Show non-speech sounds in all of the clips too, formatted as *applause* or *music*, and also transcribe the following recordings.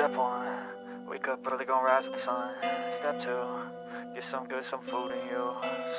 Step one, wake up early, gonna rise with the sun. Step two, get some good, some food in you.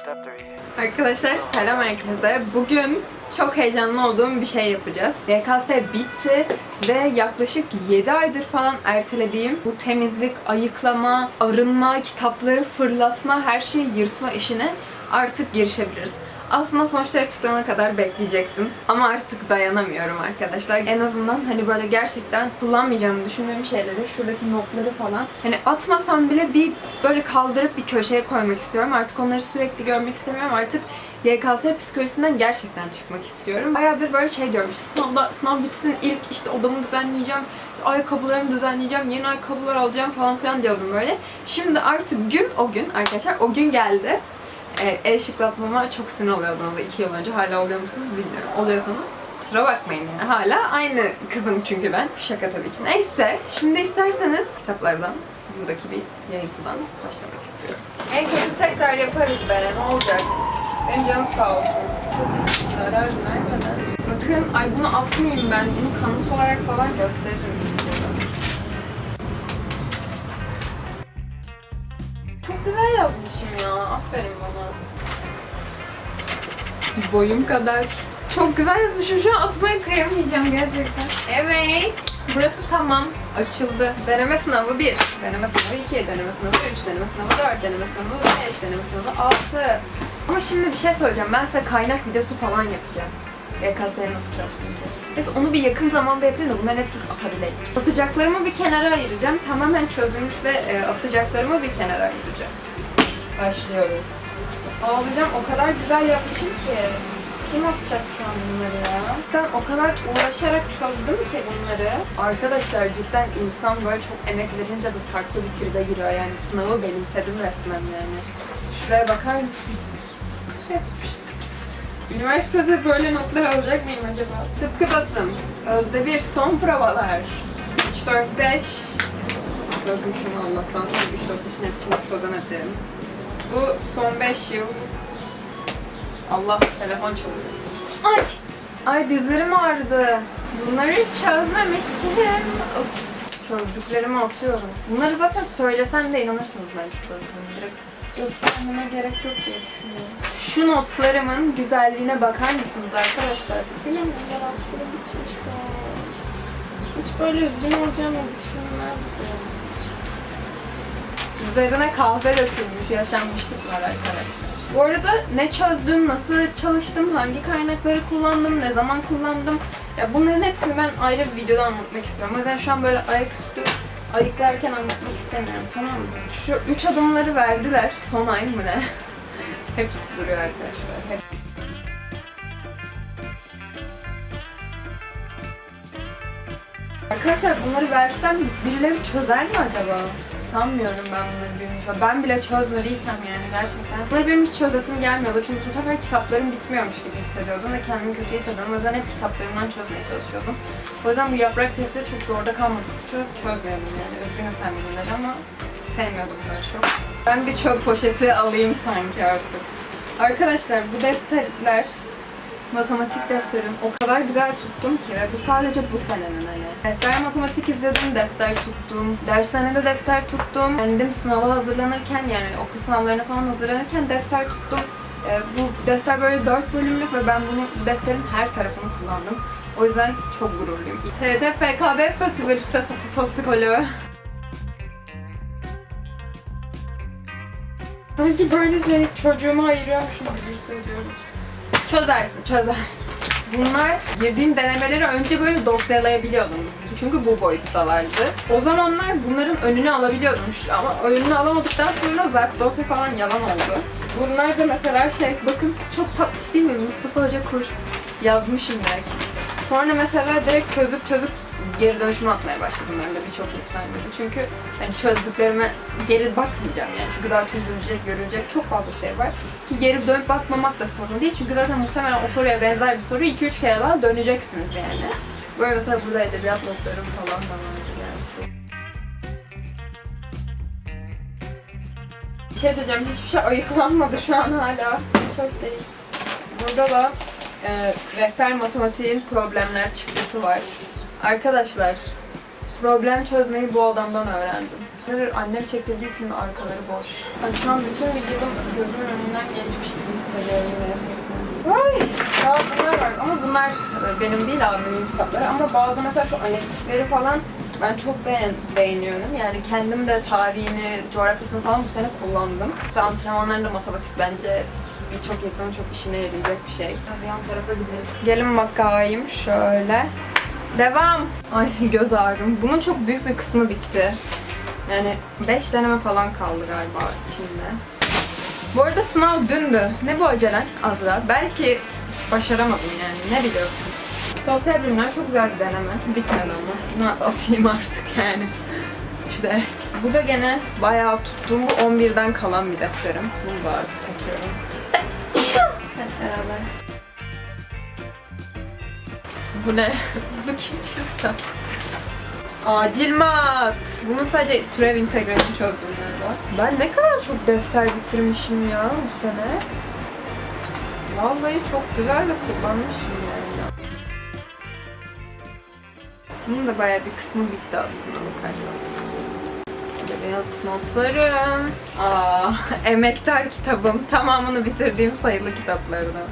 Step three, Arkadaşlar selam herkese. Bugün çok heyecanlı olduğum bir şey yapacağız. YKS bitti ve yaklaşık 7 aydır falan ertelediğim bu temizlik, ayıklama, arınma, kitapları fırlatma, her şeyi yırtma işine artık girişebiliriz. Aslında sonuçlar açıklanana kadar bekleyecektim. Ama artık dayanamıyorum arkadaşlar. En azından hani böyle gerçekten kullanmayacağımı düşündüğüm şeyleri, şuradaki notları falan hani atmasam bile bir böyle kaldırıp bir köşeye koymak istiyorum. Artık onları sürekli görmek istemiyorum. Artık YKS psikolojisinden gerçekten çıkmak istiyorum. Bayağıdır böyle şey diyorum işte sınavda, sınav bitsin ilk işte odamı düzenleyeceğim, ayakkabılarımı düzenleyeceğim, yeni ayakkabılar alacağım falan filan diyordum böyle. Şimdi artık gün o gün arkadaşlar o gün geldi. El şıklatmama çok sinir oluyordunuz iki yıl önce. Hala oluyor musunuz bilmiyorum. Oluyorsanız kusura bakmayın yani. Hala aynı kızım çünkü ben. Şaka tabii ki. Neyse. Şimdi isterseniz kitaplardan, buradaki bir yayıntıdan başlamak istiyorum. En kötü tekrar yaparız be. Ne olacak? Benim canım sağ olsun. Çok zarar vermeden. Bakın, ay bunu atmayayım ben. Bunu kanıt olarak falan gösteririm. Yazmışım ya. Aferin bana. Boyum kadar. Çok güzel yazmışım. Şu an atmaya kıyamayacağım gerçekten. Evet. Burası tamam. Açıldı. Deneme sınavı 1, deneme sınavı 2, deneme sınavı 3, deneme sınavı 4, deneme sınavı 5, deneme sınavı 6. Ama şimdi bir şey söyleyeceğim. Ben size kaynak videosu falan yapacağım. YKS'ye nasıl çalıştığını. Neyse onu bir yakın zamanda yapayım da bunların hepsini atabileyim. Atacaklarımı bir kenara ayıracağım. Tamamen çözülmüş ve e, atacaklarımı bir kenara ayıracağım. Başlıyoruz. Ağlayacağım. O kadar güzel yapmışım ki. Kim atacak şu an bunları ya? Cidden o kadar uğraşarak çözdüm ki bunları. Arkadaşlar cidden insan böyle çok emek verince bir farklı bir tribe giriyor. Yani sınavı benimsedim resmen yani. Şuraya bakar mısınız? Yapmış. Üniversitede böyle notlar alacak mıyım acaba? Tıpkı basım. Özde bir son provalar. 3, 4, 5. Çözmüşüm Allah'tan. 3, 4, 5'in hepsini çözemedim. Bu son 5 yıl. Allah telefon çalıyor. Ay! Ay dizlerim ağrıdı. Bunları çözmemişim. Ups. Çözdüklerimi atıyorum. Bunları zaten söylesem de inanırsınız bence çözdüğümü. Direkt göstermeme gerek yok diye düşünüyorum. Şu notlarımın güzelliğine bakar mısınız arkadaşlar? Benim yarattığım için şu an. Hiç böyle üzgün olacağımı düşünmezdim. Üzerine kahve dökülmüş, yaşanmışlık var arkadaşlar. Bu arada ne çözdüm, nasıl çalıştım, hangi kaynakları kullandım, ne zaman kullandım. Ya bunların hepsini ben ayrı bir videoda anlatmak istiyorum. O yüzden şu an böyle ayaküstü ayıklarken anlatmak istemiyorum tamam mı? Şu üç adımları verdiler. Son ay mı ne? *laughs* Hepsi duruyor arkadaşlar. Hep. Arkadaşlar bunları versem birileri çözer mi acaba? Sanmıyorum ben bunları çöz. Ben bile çözmediysem yani gerçekten. Bunları benim hiç çözesim gelmiyordu. Çünkü bu sefer kitaplarım bitmiyormuş gibi hissediyordum ve kendimi kötü hissediyordum. O yüzden hep kitaplarımdan çözmeye çalışıyordum. O yüzden bu yaprak testi de çok zorda kalmadığı için çok çözmüyordum yani. Üzgünüm sen ama sevmiyordum böyle çok. Ben bir çöp poşeti alayım sanki artık. Arkadaşlar bu defterler matematik defterim o kadar güzel tuttum ki ve bu sadece bu senenin hani. Defter matematik izledim, defter tuttum. Dershanede defter tuttum. Kendim sınava hazırlanırken yani okul sınavlarına falan hazırlanırken defter tuttum. Ee, bu defter böyle 4 bölümlük ve ben bunu bu defterin her tarafını kullandım. O yüzden çok gururluyum. TRT FKB Festival Fasikolo. Sanki böyle şey çocuğuma ayırıyormuşum gibi hissediyorum. Çözersin, çözersin. Bunlar girdiğim denemeleri önce böyle dosyalayabiliyordum. Çünkü bu boyuttalardı. O zamanlar bunların önünü alabiliyordum ama önünü alamadıktan sonra zaten dosya falan yalan oldu. Bunlar da mesela şey, bakın çok tatlış değil mi? Mustafa Hoca kurs yazmışım direkt. Sonra mesela direkt çözüp çözüp geri dönüşüm atmaya başladım ben de birçok insan gibi. Çünkü hani çözdüklerime geri bakmayacağım yani. Çünkü daha çözülecek, görülecek çok fazla şey var. Ki geri dönüp bakmamak da sorun değil. Çünkü zaten muhtemelen o soruya benzer bir soru 2-3 kere daha döneceksiniz yani. Böyle mesela burada edebiyat notlarım falan da vardı yani. Bir şey diyeceğim, hiçbir şey ayıklanmadı şu an hala. Hiç hoş değil. Burada da e, rehber matematiğin problemler çıktısı var. Arkadaşlar, Problem çözmeyi bu adamdan öğrendim. Annem çektirdiği için arkaları boş. Ay şu an bütün yılım gözümün önünden geçmiş gibi hissediyorum gerçekten. Ay, ya bunlar var ama bunlar e, benim değil abimin kitapları ama bazı mesela şu analitikleri falan ben çok beğen beğeniyorum. Yani kendim de tarihini, coğrafyasını falan bu sene kullandım. Mesela antrenmanlarında matematik bence birçok insanın çok işine yarayacak bir şey. Hadi yan tarafa gidelim. Gelin bakayım şöyle. Devam. Ay göz ağrım. Bunun çok büyük bir kısmı bitti. Yani 5 deneme falan kaldı galiba içinde. Bu arada sınav dündü. Ne bu acelen Azra? Belki başaramadım yani. Ne biliyorsun? Sosyal bilimler çok güzel bir deneme. Bitmedi ama. Bunu atayım artık yani. İşte bu da gene bayağı tuttuğum bu 11'den kalan bir defterim. Bunu da artık atıyorum. Hep beraber. Bu ne? *laughs* Bunu kim çizdi? Acil mat. Bunun sadece türev integralini çözdüm galiba. Ben ne kadar çok defter bitirmişim ya bu sene. Vallahi çok güzel de kullanmışım yani. Bunun da bayağı bir kısmı bitti aslında bakarsanız. Edebiyat notlarım. Aa, *laughs* emektar kitabım. Tamamını bitirdiğim sayılı kitaplardan.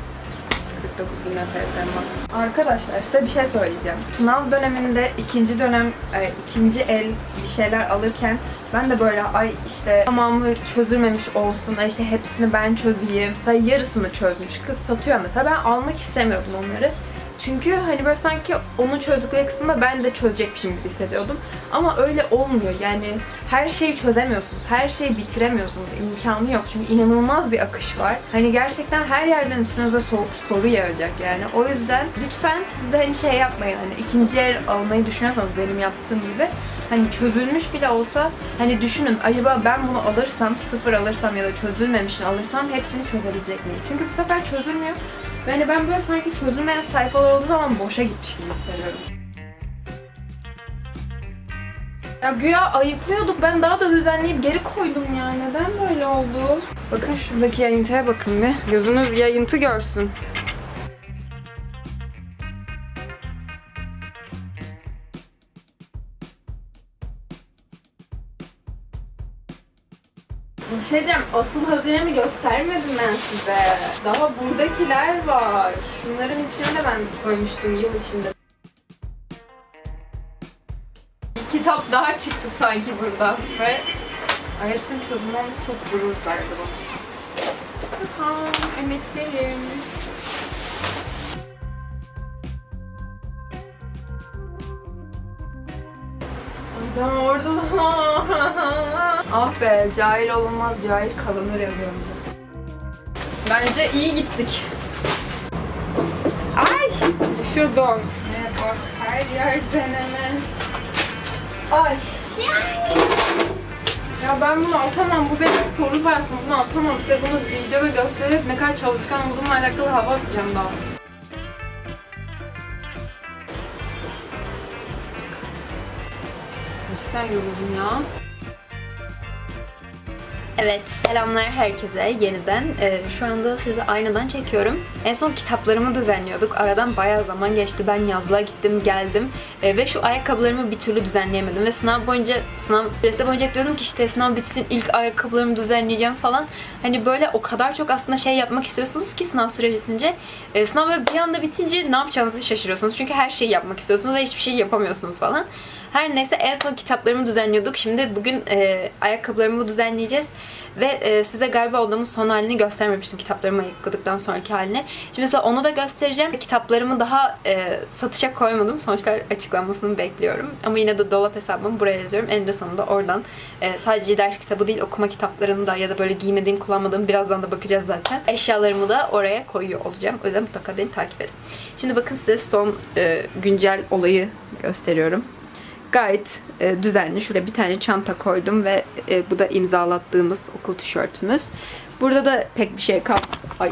49 bin TL'den bak. Arkadaşlar size bir şey söyleyeceğim. Sınav döneminde ikinci dönem, e, ikinci el bir şeyler alırken ben de böyle ay işte tamamı çözülmemiş olsun, ay işte hepsini ben çözeyim. Mesela yarısını çözmüş kız satıyor mesela. Ben almak istemiyordum onları. Çünkü hani böyle sanki onu çözdükleri kısmında ben de çözecekmişim gibi hissediyordum. Ama öyle olmuyor. Yani her şeyi çözemiyorsunuz. Her şeyi bitiremiyorsunuz. İmkanı yok. Çünkü inanılmaz bir akış var. Hani gerçekten her yerden üstünüze so- soru yağacak yani. O yüzden lütfen siz de hani şey yapmayın. Hani ikinci el almayı düşünüyorsanız benim yaptığım gibi hani çözülmüş bile olsa hani düşünün acaba ben bunu alırsam sıfır alırsam ya da çözülmemişini alırsam hepsini çözebilecek miyim? Çünkü bu sefer çözülmüyor. Ve hani ben böyle sanki çözülmeyen sayfalar olduğu zaman boşa gitmiş gibi hissediyorum. Ya güya ayıklıyorduk. Ben daha da düzenleyip geri koydum ya. Neden böyle oldu? Bakın şuradaki yayıntıya bakın bir. Gözünüz yayıntı görsün. Asıl hazinemi göstermedim ben size. Daha buradakiler var. Şunların içine de ben koymuştum yıl içinde. Bir kitap daha çıktı sanki burada. Ve ay, hepsinin çözümü olması çok gurur verdi bana. Tamam, emeklerim. Adam orada *laughs* Ah be, cahil olunmaz, cahil kalınır yazıyorum. Bence iyi gittik. Ay, düşüyordum. Ne bak, her yer deneme. Ay. Ya ben bunu atamam, bu benim soru zarfım, bunu atamam. Size bunu videoda gösterip ne kadar çalışkan olduğumla alakalı hava atacağım daha. Gerçekten yoruldum ya. Evet, selamlar herkese yeniden. Ee, şu anda sizi aynadan çekiyorum. En son kitaplarımı düzenliyorduk. Aradan bayağı zaman geçti. Ben yazlığa gittim, geldim. Ee, ve şu ayakkabılarımı bir türlü düzenleyemedim. Ve sınav boyunca, sınav süresi boyunca diyordum ki işte sınav bitsin, ilk ayakkabılarımı düzenleyeceğim falan. Hani böyle o kadar çok aslında şey yapmak istiyorsunuz ki sınav sürecince. Ee, sınav böyle bir anda bitince ne yapacağınızı şaşırıyorsunuz. Çünkü her şeyi yapmak istiyorsunuz ve hiçbir şey yapamıyorsunuz falan. Her neyse en son kitaplarımı düzenliyorduk. Şimdi bugün e, ayakkabılarımı düzenleyeceğiz. Ve e, size galiba odamın son halini göstermemiştim kitaplarımı ayıkladıktan sonraki haline. Şimdi mesela onu da göstereceğim. Kitaplarımı daha e, satışa koymadım. Sonuçlar açıklanmasını bekliyorum. Ama yine de dolap hesabımı buraya yazıyorum. Eninde sonunda oradan e, sadece ders kitabı değil okuma kitaplarını da ya da böyle giymediğim, kullanmadığım birazdan da bakacağız zaten. Eşyalarımı da oraya koyuyor olacağım. O yüzden mutlaka beni takip edin. Şimdi bakın size son e, güncel olayı gösteriyorum gayet e, düzenli. Şuraya bir tane çanta koydum ve e, bu da imzalattığımız okul tişörtümüz. Burada da pek bir şey kal... Ay.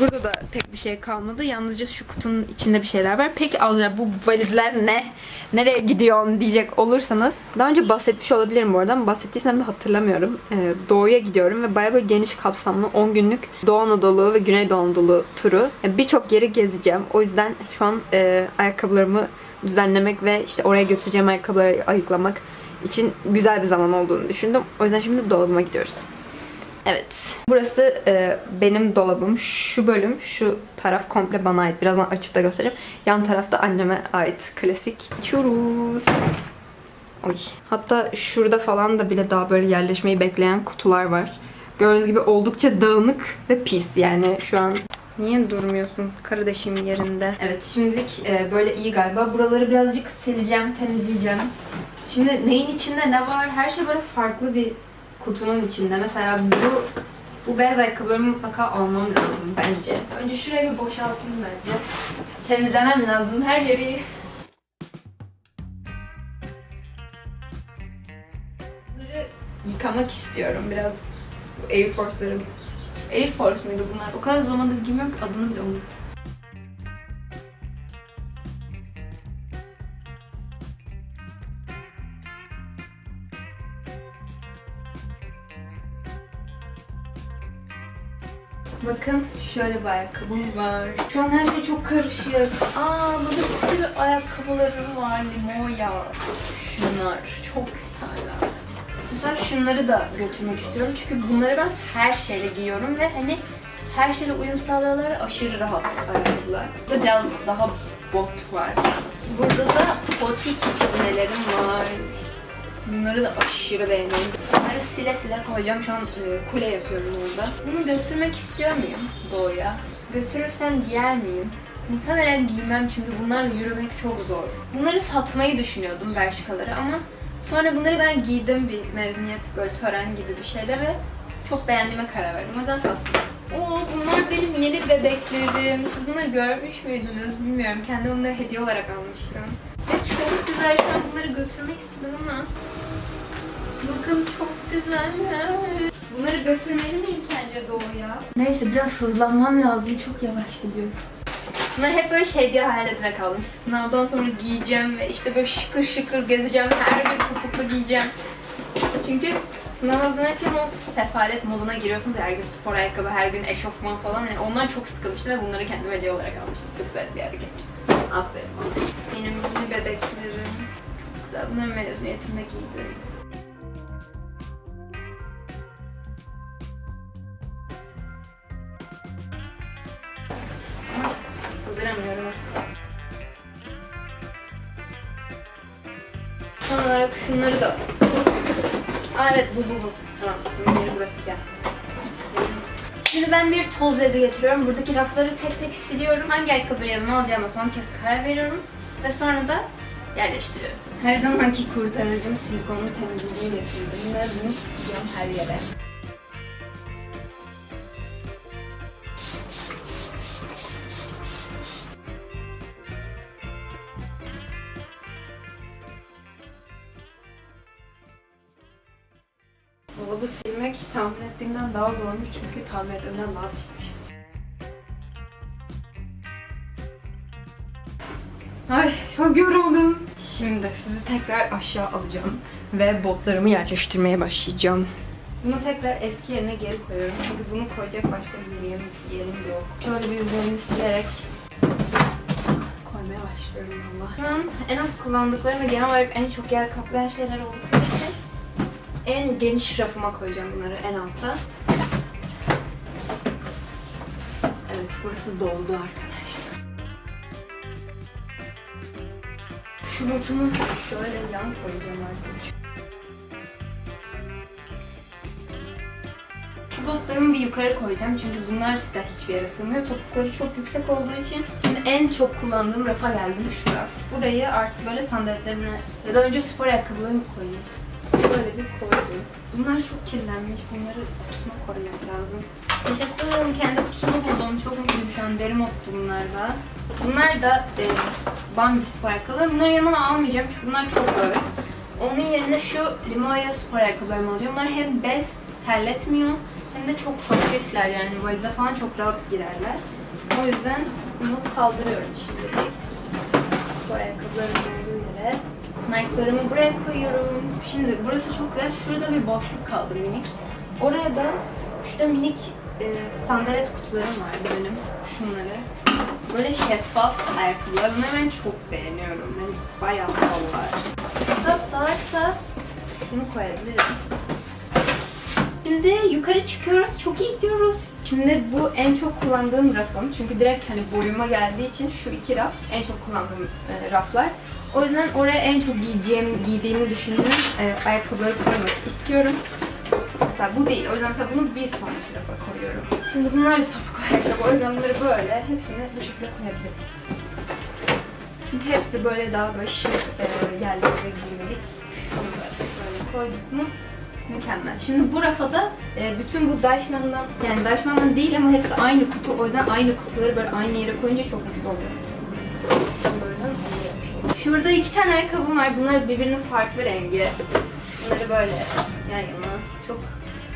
Burada da pek bir şey kalmadı. Yalnızca şu kutunun içinde bir şeyler var. Peki Azra bu valizler ne? Nereye gidiyorsun diyecek olursanız. Daha önce bahsetmiş olabilirim bu arada ama bahsettiysem de hatırlamıyorum. Ee, doğuya gidiyorum ve bayağı böyle geniş kapsamlı 10 günlük Doğu Anadolu ve Güneydoğu Anadolu turu. Yani Birçok yeri gezeceğim. O yüzden şu an e, ayakkabılarımı düzenlemek ve işte oraya götüreceğim ayakkabıları ayıklamak için güzel bir zaman olduğunu düşündüm. O yüzden şimdi dolabıma gidiyoruz. Evet. Burası e, benim dolabım. Şu bölüm, şu taraf komple bana ait. Birazdan açıp da göstereyim. Yan tarafta anneme ait. Klasik. Çuruz. Oy. Hatta şurada falan da bile daha böyle yerleşmeyi bekleyen kutular var. Gördüğünüz gibi oldukça dağınık ve pis. Yani şu an Niye durmuyorsun kardeşim yerinde? Evet şimdilik e, böyle iyi galiba. Buraları birazcık sileceğim, temizleyeceğim. Şimdi neyin içinde ne var? Her şey böyle farklı bir kutunun içinde. Mesela bu bu beyaz ayakkabılarımı mutlaka almam lazım bence. Önce şurayı bir boşaltayım bence. Temizlemem lazım her yeri. Bunları yıkamak istiyorum biraz. Bu Air Force'larım. Air Force muydu bunlar? O kadar zamandır giymiyorum ki adını bile unuttum. Bakın şöyle bir ayakkabım var. Şu an her şey çok karışık. Aa burada bir sürü ayakkabılarım var Limoya. Şunlar çok güzeller. Mesela şunları da götürmek istiyorum çünkü bunları ben her şeyle giyiyorum ve hani her şeyle uyum sağlıyorlar aşırı rahat ayakkabılar. Burada biraz daha bot var. Burada da botik çizmelerim var. Bunları da aşırı beğeniyorum. Sile sile koyacağım. Şu an e, kule yapıyorum orada. Bunu götürmek istiyor muyum doğuya? Götürürsem giyer miyim? Muhtemelen giymem çünkü bunlarla yürümek çok zor. Bunları satmayı düşünüyordum Bershkaları ama sonra bunları ben giydim bir mezuniyet böyle tören gibi bir şeyde ve çok beğendiğime karar verdim. O yüzden satmadım. Oo, bunlar benim yeni bebeklerim. Siz bunları görmüş müydünüz bilmiyorum. Kendim bunları hediye olarak almıştım. Ve çok güzel. Şu an bunları götürmek istedim ama Bakın çok güzeller. Bunları götürmeli miyim sence doğuya? Neyse biraz hızlanmam lazım. Çok yavaş gidiyorum. Bunları hep böyle şey diye hayal ederek aldım. Sınavdan sonra giyeceğim ve işte böyle şıkır şıkır gezeceğim. Her gün topuklu giyeceğim. Çünkü sınav hazırlanırken o sefalet moduna giriyorsunuz. Her gün spor ayakkabı, her gün eşofman falan. Yani ondan çok sıkılmıştım ve bunları kendime hediye olarak almıştım. Güzel bir hareket. Aferin bana. Benim bebeklerim. Çok güzel. Bunları mezuniyetinde giydim. Evet bu bu bu. Tamam. Bunun yeri burası gel. Şimdi ben bir toz bezi getiriyorum. Buradaki rafları tek tek siliyorum. Hangi ayakkabıları yanıma alacağıma son kez karar veriyorum. Ve sonra da yerleştiriyorum. Her zamanki kurtarıcım silikonlu temizliğini getirdim. Ve bunu her yere. Çünkü tahmin ettiğimden daha pismiş. Ay çok yoruldum. Şimdi sizi tekrar aşağı alacağım ve botlarımı yerleştirmeye başlayacağım. Bunu tekrar eski yerine geri koyuyorum çünkü bunu koyacak başka bir yerim, yerim yok. Şöyle bir üzerini silerek koymaya başlıyorum valla. Şu an en az kullandıklarım ve genel olarak en çok yer kaplayan şeyler oldukları için en geniş rafıma koyacağım bunları en alta. Evet burası doldu arkadaşlar. Şu botumu şöyle yan koyacağım artık. Şu botlarımı bir yukarı koyacağım çünkü bunlar da hiçbir yere sığmıyor. Topukları çok yüksek olduğu için. Şimdi en çok kullandığım rafa geldim şu raf. Burayı artık böyle sandaletlerine ya da önce spor ayakkabılarımı koyayım. Böyle bir koydum. Bunlar çok kirlenmiş. Bunları kutusuna koymak lazım. Yaşasın kendi kutusunu buldum. Çok mutluyum şu an. Deri moddu bunlar da. Bunlar da e, Bambi spor ayakkabıları. Bunları yanıma almayacağım çünkü bunlar çok ağır. Onun yerine şu Limoya spor ayakkabılarımı alacağım. Bunlar hem bez, terletmiyor Hem de çok hafifler yani valize falan çok rahat girerler. O yüzden bunu kaldırıyorum şimdilik. Spor ayakkabılarım olduğu yere. Nike'larımı buraya koyuyorum. Şimdi burası çok güzel. Şurada bir boşluk kaldı minik. Oraya da şurada minik e, sandalet kutularım vardı benim. Şunları. Böyle şeffaf ayakkabılar. Bunları ben çok beğeniyorum. Benim bayağı bol var. Hatta sağırsa şunu koyabilirim. Şimdi yukarı çıkıyoruz. Çok iyi gidiyoruz. Şimdi bu en çok kullandığım rafım. Çünkü direkt hani boyuma geldiği için şu iki raf en çok kullandığım e, raflar. O yüzden oraya en çok giyeceğim, giydiğimi düşündüğüm e, ayakkabıları koymak istiyorum. Mesela bu değil. O yüzden mesela bunu bir sonraki rafa koyuyorum. Şimdi bunlar da topuklu ayakkabı. O yüzden bunları böyle hepsini bu şekilde koyabilirim. Çünkü hepsi böyle daha böyle şık e, yerlerde giymelik. Şunu böyle koyduk mu mükemmel. Şimdi bu rafada e, bütün bu Deichmann'dan yani Deichmann'dan değil ama hepsi aynı kutu. O yüzden aynı kutuları böyle aynı yere koyunca çok mutlu oluyorum. Şurada iki tane ayakkabım var. Bunlar birbirinin farklı rengi. Bunları böyle yan yana çok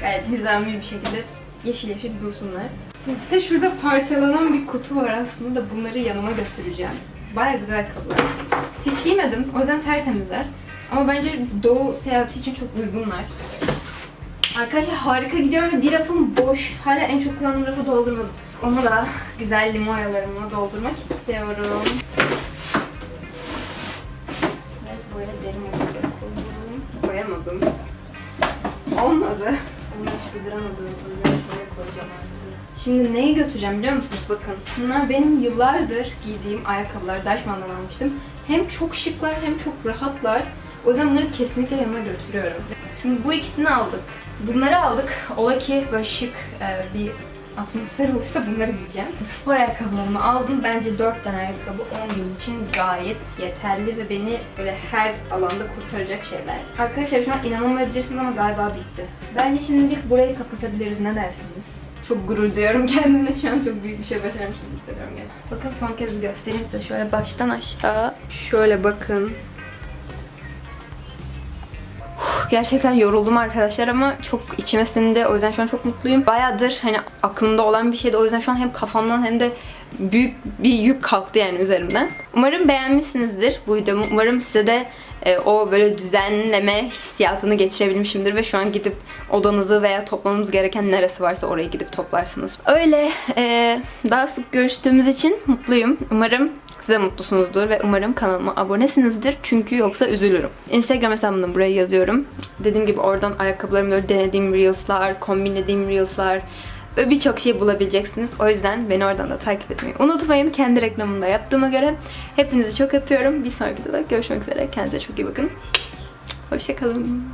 gayet nizami bir şekilde yeşil yeşil dursunlar. Bir de şurada parçalanan bir kutu var aslında da bunları yanıma götüreceğim. Baya güzel ayakkabılar. Hiç giymedim o yüzden tertemizler. Ama bence doğu seyahati için çok uygunlar. Arkadaşlar harika gidiyorum ve bir rafım boş. Hala en çok kullandığım rafı doldurmadım. Onu da güzel limoyalarımla doldurmak istiyorum. Olmadı. Bunu sığdıramadım. Yüzden şuraya koyacağım artık. Şimdi neyi götüreceğim biliyor musunuz? Bakın. Bunlar benim yıllardır giydiğim ayakkabılar. Deichmann'dan almıştım. Hem çok şıklar hem çok rahatlar. O yüzden bunları kesinlikle yanıma götürüyorum. Şimdi bu ikisini aldık. Bunları aldık. Ola ki böyle şık e, bir atmosfer olursa bunları giyeceğim. Spor ayakkabılarımı aldım. Bence 4 tane ayakkabı 10 gün için gayet yeterli ve beni böyle her alanda kurtaracak şeyler. Arkadaşlar şu an inanamayabilirsiniz ama galiba bitti. Bence şimdilik burayı kapatabiliriz. Ne dersiniz? Çok gurur duyuyorum *laughs* kendimle. Şu an çok büyük bir şey başarmış gibi hissediyorum gerçekten. Bakın son kez bir göstereyim size. Şöyle baştan aşağı. Şöyle bakın. Gerçekten yoruldum arkadaşlar ama çok içime sindi. O yüzden şu an çok mutluyum. Bayağıdır hani aklımda olan bir şeydi. O yüzden şu an hem kafamdan hem de büyük bir yük kalktı yani üzerimden. Umarım beğenmişsinizdir bu videomu. Umarım size de e, o böyle düzenleme hissiyatını geçirebilmişimdir ve şu an gidip odanızı veya toplamamız gereken neresi varsa oraya gidip toplarsınız. Öyle e, daha sık görüştüğümüz için mutluyum. Umarım siz de mutlusunuzdur ve umarım kanalıma abonesinizdir. Çünkü yoksa üzülürüm. Instagram hesabımda buraya yazıyorum. Dediğim gibi oradan ayakkabılarımı böyle denediğim reels'lar, kombinlediğim reels'lar ve birçok şey bulabileceksiniz. O yüzden beni oradan da takip etmeyi unutmayın. Kendi reklamımı da yaptığıma göre. Hepinizi çok öpüyorum. Bir sonraki videoda görüşmek üzere. Kendinize çok iyi bakın. Hoşçakalın.